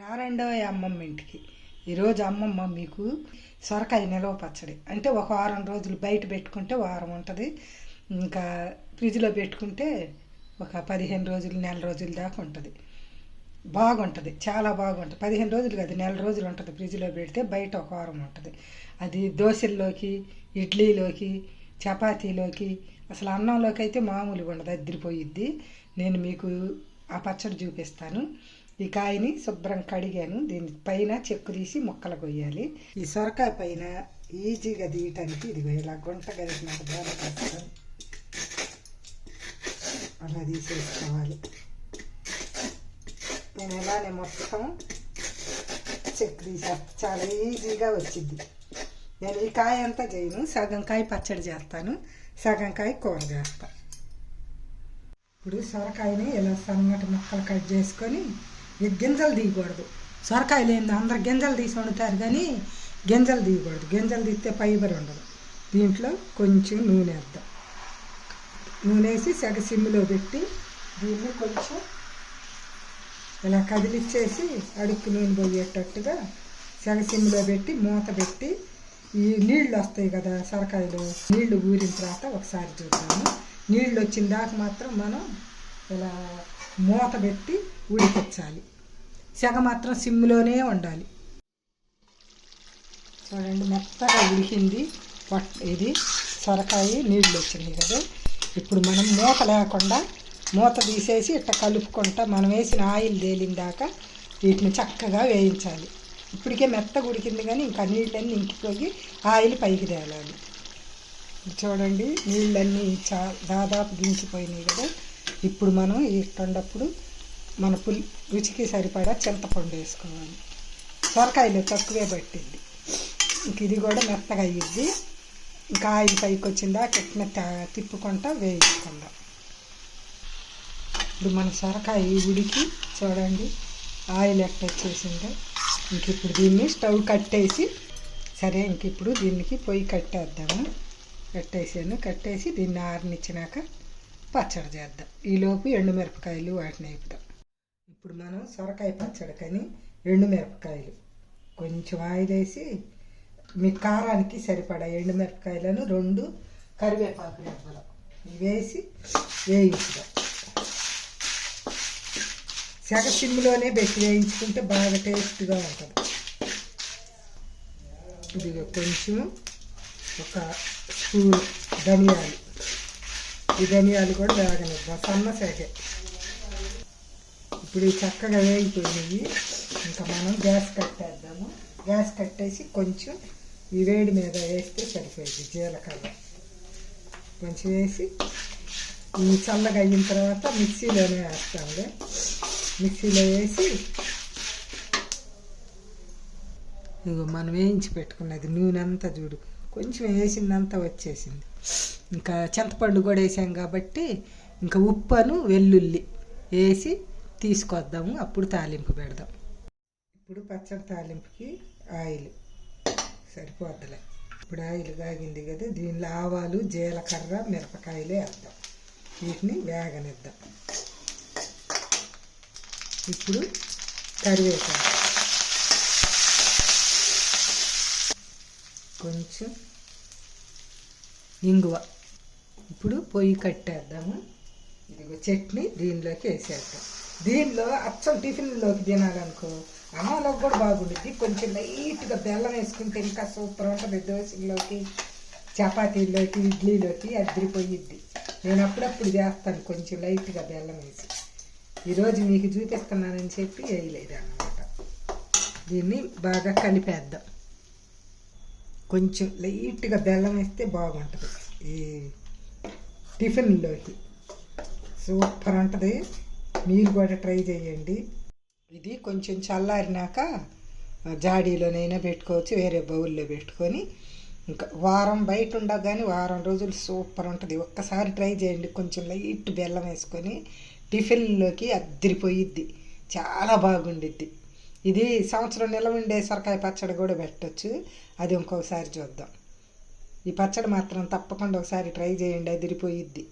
రారండో అమ్మమ్మ ఇంటికి. ఈరోజు అమ్మమ్మ మీకు సొరకాయ నిలవ పచ్చడి. అంటే ఒక వారం రోజులు బయట పెట్టుకుంటే వారం ఉంటుంది. ఇంకా ఫ్రిడ్జ్లో పెట్టుకుంటే ఒక పదిహేను రోజులు నెల రోజుల దాకా ఉంటుంది. బాగుంటుంది చాలా బాగుంటుంది. పదిహేను రోజులు కాదు నెల రోజులు ఉంటుంది ఫ్రిడ్జ్లో పెడితే బయట ఒక వారం ఉంటుంది. అది దోశల్లోకి ఇడ్లీలోకి చపాతీలోకి అసలు అన్నంలోకి అయితే మామూలుగా ఉండదు అద్దరిపోయిద్ది నేను మీకు ఆ పచ్చడి చూపిస్తాను. ఈ కాయని శుభ్రం కడిగాను. దీని పైన చెక్కు తీసి ముక్కలు కొయ్యాలి. ఈ సొరకాయ పైన ఈజీగా తీయటానికి ఇది ఇలా గుంట గరిక నాకు ద్వారా కష్టం అలా తీసేసుకోవాలి. నేను ఎలానే మొత్తం చెక్ తీసేస్తాను చాలా ఈజీగా వచ్చింది. నేను ఈ కాయ అంతా చేయను. సగం కాయ పచ్చడి చేస్తాను. సగం కాయ కూర చేస్తాను ఇప్పుడు సొరకాయని ఇలా సన్నటి ముక్కలు కట్ చేసుకొని గింజలు తీయకూడదు. సొరకాయలు ఏంది అందరు గింజలు తీసి వండుతారు కానీ గింజలు తీయకూడదు. గింజలు తీస్తే ఫైబర్ ఉండదు. దీంట్లో కొంచెం నూనె వేద్దాం. నూనె వేసి సగ సిమ్లో పెట్టి దీన్ని కొంచెం ఇలా కదిలిచ్చేసి అడుక్కు నూనె పోయేటట్టుగా సగ సిమ్లో పెట్టి మూత పెట్టి ఈ నీళ్ళు వస్తాయి కదా సొరకాయలు నీళ్ళు ఊరిన తర్వాత ఒకసారి చూద్దాము. నీళ్ళు వచ్చిన దాకా మాత్రం మనం ఇలా మూత పెట్టి ఉడికించాలి. సెగ మాత్రం సిమ్లోనే ఉండాలి. చూడండి మెత్తగా ఉడికింది. పట్ ఇది సొరకాయ నీళ్ళు వచ్చింది కదా. ఇప్పుడు మనం మూత లేకుండా మూత తీసేసి ఇట్లా కలుపుకుంటా మనం వేసిన ఆయిల్ తేలిందాక దాకా వీటిని చక్కగా వేయించాలి. ఇప్పటికే మెత్త ఉడికింది కానీ ఇంకా నీళ్ళన్నీ ఇంకిపోయి ఆయిల్ పైకి తేలాలి. చూడండి నీళ్ళన్నీ చా దాదాపు దించిపోయినాయి కదా. ఇప్పుడు మనం ఇట్టండప్పుడు మన పులి రుచికి సరిపడా చింతపండు వేసుకోవాలి. సొరకాయలు తక్కువే పట్టింది. ఇంక ఇది కూడా మెత్తగా అయ్యిద్ది. ఇంకా ఆయిల్ పైకి వచ్చిందా కిట్న తిప్పుకుంటా వేయించుకుందాం. ఇప్పుడు మన సొరకాయ ఉడికి చూడండి. ఆయిల్ ఎట్ట వచ్చేసిందో. ఇంక ఇప్పుడు దీన్ని స్టవ్ కట్టేసి సరే ఇంక ఇప్పుడు దీనికి పొయ్యి కట్టేద్దాము. కట్టేసాను. కట్టేసి దీన్ని ఆరనిచ్చినాక పచ్చడి చేద్దాం. ఈలోపు ఎండుమిరపకాయలు వాటిని వేపుదాం ఇప్పుడు మనం సొరకాయ పచ్చడికని ఎండుమిరపకాయలు కొంచెం ఆయిల్ మీ కారానికి సరిపడా ఎండుమిరపకాయలను రెండు కరివేపాకు రెబ్బలు వేసి వేయించుదాం. సెగ సిమ్లోనే పెట్టి వేయించుకుంటే బాగా టేస్ట్గా ఉంటుంది. ఇది కొంచెం ఒక స్పూన్ ధనియాలు ఈ ధనియాలు కూడా వేగనిద్దాం సన్న సెగ ఇప్పుడు చక్కగా వేగిపోయినాయి ఇంకా మనం గ్యాస్ కట్టేద్దాము. గ్యాస్ కట్టేసి కొంచెం ఈ వేడి మీద వేస్తే సరిపోయింది జీలకర్ర. కొంచెం వేసి ఈ చల్లగా అయిన తర్వాత మిక్సీలోనే వేస్తాము మిక్సీలో వేసి ఇగో మనం వేయించి పెట్టుకున్నది నూనె అంతా చూడు. కొంచెం వేసిందంతా వచ్చేసింది. ఇంకా చింతపండు కూడా వేసాం కాబట్టి ఇంకా ఉప్పను వెల్లుల్లి వేసి తీసుకొద్దాము. అప్పుడు తాలింపు పెడదాం. ఇప్పుడు పచ్చడి తాలింపుకి ఆయిల్ సరిపోద్దులే. ఇప్పుడు ఆయిల్ కాగింది కదా దీనిలో ఆవాలు జీలకర్ర మిరపకాయలు వేద్దాం. వీటిని వేగనిద్దాం. ఇప్పుడు కరివేపాకు. కొంచెం ఇంగువ. ఇప్పుడు పొయ్యి కట్టేద్దాము. ఇదిగో చట్నీ దీనిలోకి వేసేద్దాం. దీనిలో అచ్చం టిఫిన్లోకి తినాలనుకో అన్నంలోకి కూడా బాగుంటుంది కొంచెం లైట్గా బెల్లం వేసుకుంటే ఇంకా సూపర్ ఉంటుంది. దోశల్లోకి చపాతీలోకి ఇడ్లీలోకి అద్దరిపోయిద్ది. నేను అప్పుడప్పుడు చేస్తాను కొంచెం లైట్గా బెల్లం వేసి. ఈరోజు మీకు చూపిస్తున్నానని చెప్పి వేయలేదు అన్నమాట దీన్ని బాగా కలిపేద్దాం. కొంచెం లైట్గా బెల్లం వేస్తే బాగుంటుంది. ఈ టిఫిన్లోకి. సూపర్ ఉంటుంది. మీరు కూడా ట్రై చేయండి. ఇది కొంచెం చల్లారినాక జాడీలోనైనా పెట్టుకోవచ్చు వేరే బౌల్లో పెట్టుకొని. ఇంకా వారం బయట ఉండగానే వారం రోజులు సూపర్ ఉంటుంది. ఒక్కసారి ట్రై చేయండి. కొంచెం లైట్ బెల్లం వేసుకొని టిఫిన్లోకి అద్దరిపోయిద్ది. చాలా బాగుండిద్ది. ఇది సంవత్సరం నిల్వ ఉండే సొరకాయ పచ్చడి కూడా పెట్టచ్చు. అది ఇంకొకసారి చూద్దాం. ఈ పచ్చడి మాత్రం తప్పకుండా ఒకసారి ట్రై చేయండి అదిరిపోయిద్ది.